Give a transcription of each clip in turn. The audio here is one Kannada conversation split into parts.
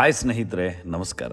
ಹಾಯ್ ಸ್ನೇಹಿತರೆ ನಮಸ್ಕಾರ.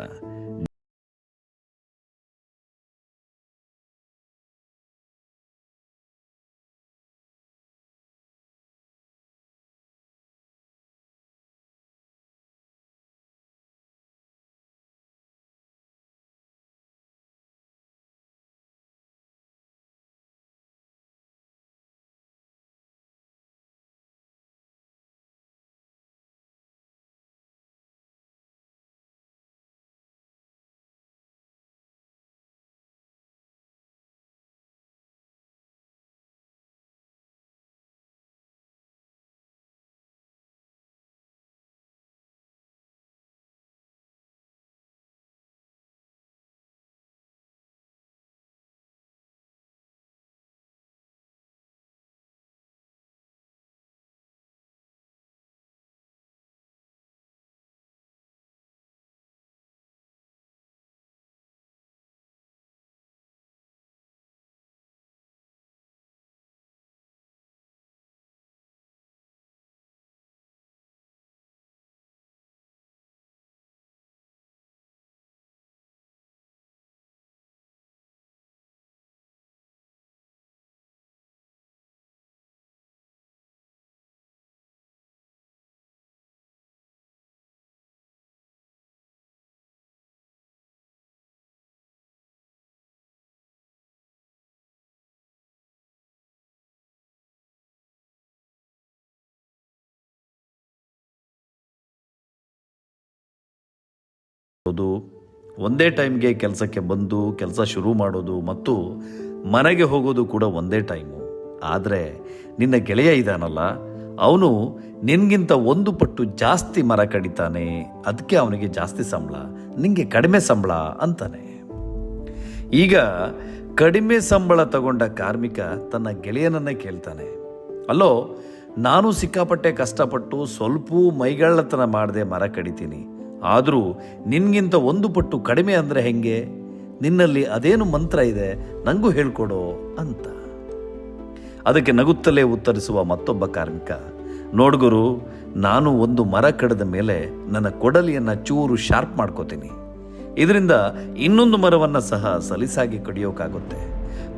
ಅದು ಒಂದೇ ಟೈಮ್ಗೆ ಕೆಲಸಕ್ಕೆ ಬಂದು ಕೆಲಸ ಶುರು ಮಾಡೋದು ಮತ್ತು ಮನೆಗೆ ಹೋಗೋದು ಕೂಡ ಒಂದೇ ಟೈಮು. ಆದರೆ ನಿನ್ನ ಗೆಳೆಯ ಇದ್ದಾನಲ್ಲ ಅವನು ನಿನಗಿಂತ ಒಂದು ಪಟ್ಟು ಜಾಸ್ತಿ ಮರ ಕಡಿತಾನೆ ಅದಕ್ಕೆ ಅವನಿಗೆ ಜಾಸ್ತಿ ಸಂಬಳ, ನಿಂಗೆ ಕಡಿಮೆ ಸಂಬಳ ಅಂತಾನೆ. ಈಗ ಕಡಿಮೆ ಸಂಬಳ ತಗೊಂಡ ಕಾರ್ಮಿಕ ತನ್ನ ಗೆಳೆಯನನ್ನೇ ಕೇಳ್ತಾನೆ. ಅಲ್ಲೋ, ನಾನು ಸಿಕ್ಕಾಪಟ್ಟೆ ಕಷ್ಟಪಟ್ಟು ಸ್ವಲ್ಪ ಮೈಗಳ್ಳತನ ಮಾಡದೆ ಮರ ಕಡಿತೀನಿ. ಆದರೂ ನಿನ್ಗಿಂತ ಒಂದು ಪಟ್ಟು ಕಡಿಮೆ ಅಂದರೆ ಹೆಂಗೆ? ನಿನ್ನಲ್ಲಿ ಅದೇನು ಮಂತ್ರ ಇದೆ? ನನಗೂ ಹೇಳ್ಕೊಡು ಅಂತ. ಅದಕ್ಕೆ ನಗುತ್ತಲೇ ಉತ್ತರಿಸುವ ಮತ್ತೊಬ್ಬ ಕಾರ್ಮಿಕ ನೋಡ್ಗುರು ನಾನು ಒಂದು ಮರ ಕಡಿದ ಮೇಲೆ ನನ್ನ ಕೊಡಲಿಯನ್ನು ಚೂರು ಶಾರ್ಪ್ ಮಾಡ್ಕೋತೀನಿ. ಇದರಿಂದ ಇನ್ನೊಂದು ಮರವನ್ನು ಸಹ ಸಲೀಸಾಗಿ ಕಡಿಯೋಕ್ಕಾಗುತ್ತೆ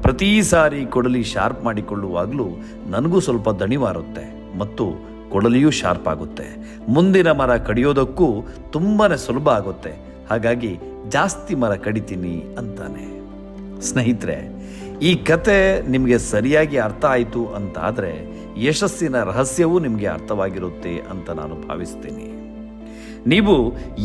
ಪ್ರತಿ ಸಾರಿ ಕೊಡಲಿ ಶಾರ್ಪ್ ಮಾಡಿಕೊಳ್ಳುವಾಗಲೂ ನನಗೂ ಸ್ವಲ್ಪ ದಣಿವಾರುತ್ತೆ ಮತ್ತು ಕೊಡಲಿಯೂ ಶಾರ್ಪ್ ಆಗುತ್ತೆ. ಮುಂದಿನ ಮರ ಕಡಿಯೋದಕ್ಕೂ ತುಂಬಾ ಸುಲಭ ಆಗುತ್ತೆ. ಹಾಗಾಗಿ ಜಾಸ್ತಿ ಮರ ಕಡಿತೀನಿ ಅಂತಾನೆ. ಸ್ನೇಹಿತರೆ, ಈ ಕತೆ ನಿಮಗೆ ಸರಿಯಾಗಿ ಅರ್ಥ ಆಯಿತು ಅಂತಾದರೆ ಯಶಸ್ಸಿನ ರಹಸ್ಯವೂ ನಿಮಗೆ ಅರ್ಥವಾಗಿರುತ್ತೆ ಅಂತ ನಾನು ಭಾವಿಸ್ತೀನಿ. ನೀವು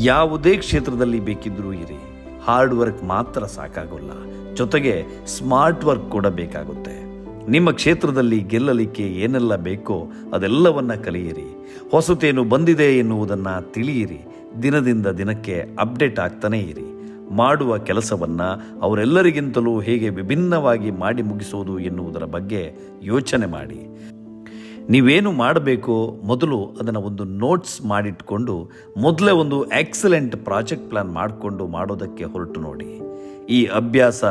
ಯಾವುದೇ ಕ್ಷೇತ್ರದಲ್ಲಿ ಬೇಕಿದ್ರೂ ಇರಿ. ಹಾರ್ಡ್ ವರ್ಕ್ ಮಾತ್ರ ಸಾಕಾಗೋಲ್ಲ. ಜೊತೆಗೆ ಸ್ಮಾರ್ಟ್ ವರ್ಕ್ ಕೂಡ ಬೇಕಾಗುತ್ತೆ. ನಿಮ್ಮ ಕ್ಷೇತ್ರದಲ್ಲಿ ಗೆಲ್ಲಲಿಕ್ಕೆ ಏನೆಲ್ಲ ಬೇಕೋ ಅದೆಲ್ಲವನ್ನ ಕಲಿಯಿರಿ. ಹೊಸತೇನು ಬಂದಿದೆ ಎನ್ನುವುದನ್ನು ತಿಳಿಯಿರಿ. ದಿನದಿಂದ ದಿನಕ್ಕೆ ಅಪ್ಡೇಟ್ ಆಗ್ತಾನೇ ಇರಿ. ಮಾಡುವ ಕೆಲಸವನ್ನು ಅವರೆಲ್ಲರಿಗಿಂತಲೂ ಹೇಗೆ ವಿಭಿನ್ನವಾಗಿ ಮಾಡಿ ಮುಗಿಸೋದು ಎನ್ನುವುದರ ಬಗ್ಗೆ ಯೋಚನೆ ಮಾಡಿ. ನೀವೇನು ಮಾಡಬೇಕು? ಮೊದಲು ಅದನ್ನು ಒಂದು ನೋಟ್ಸ್ ಮಾಡಿಟ್ಕೊಂಡು ಮೊದಲೇ ಒಂದು ಎಕ್ಸಲೆಂಟ್ ಪ್ರಾಜೆಕ್ಟ್ ಪ್ಲಾನ್ ಮಾಡಿಕೊಂಡು ಮಾಡೋದಕ್ಕೆ ಹೊರಟು ನೋಡಿ. ಈ ಅಭ್ಯಾಸ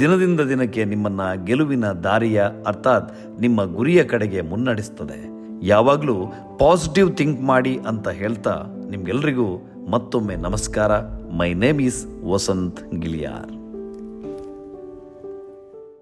ದಿನದಿಂದ ದಿನಕ್ಕೆ ನಿಮ್ಮನ್ನು ಗೆಲುವಿನ ದಾರಿಯ ಅರ್ಥಾತ್ ನಿಮ್ಮ ಗುರಿಯ ಕಡೆಗೆ ಮುನ್ನಡೆಸ್ತದೆ. ಯಾವಾಗಲೂ ಪಾಸಿಟಿವ್ ಥಿಂಕ್ ಮಾಡಿ ಅಂತ ಹೇಳ್ತಾ ನಿಮ್ಗೆಲ್ರಿಗೂ ಮತ್ತೊಮ್ಮೆ ನಮಸ್ಕಾರ. My name is Vasant Giliyar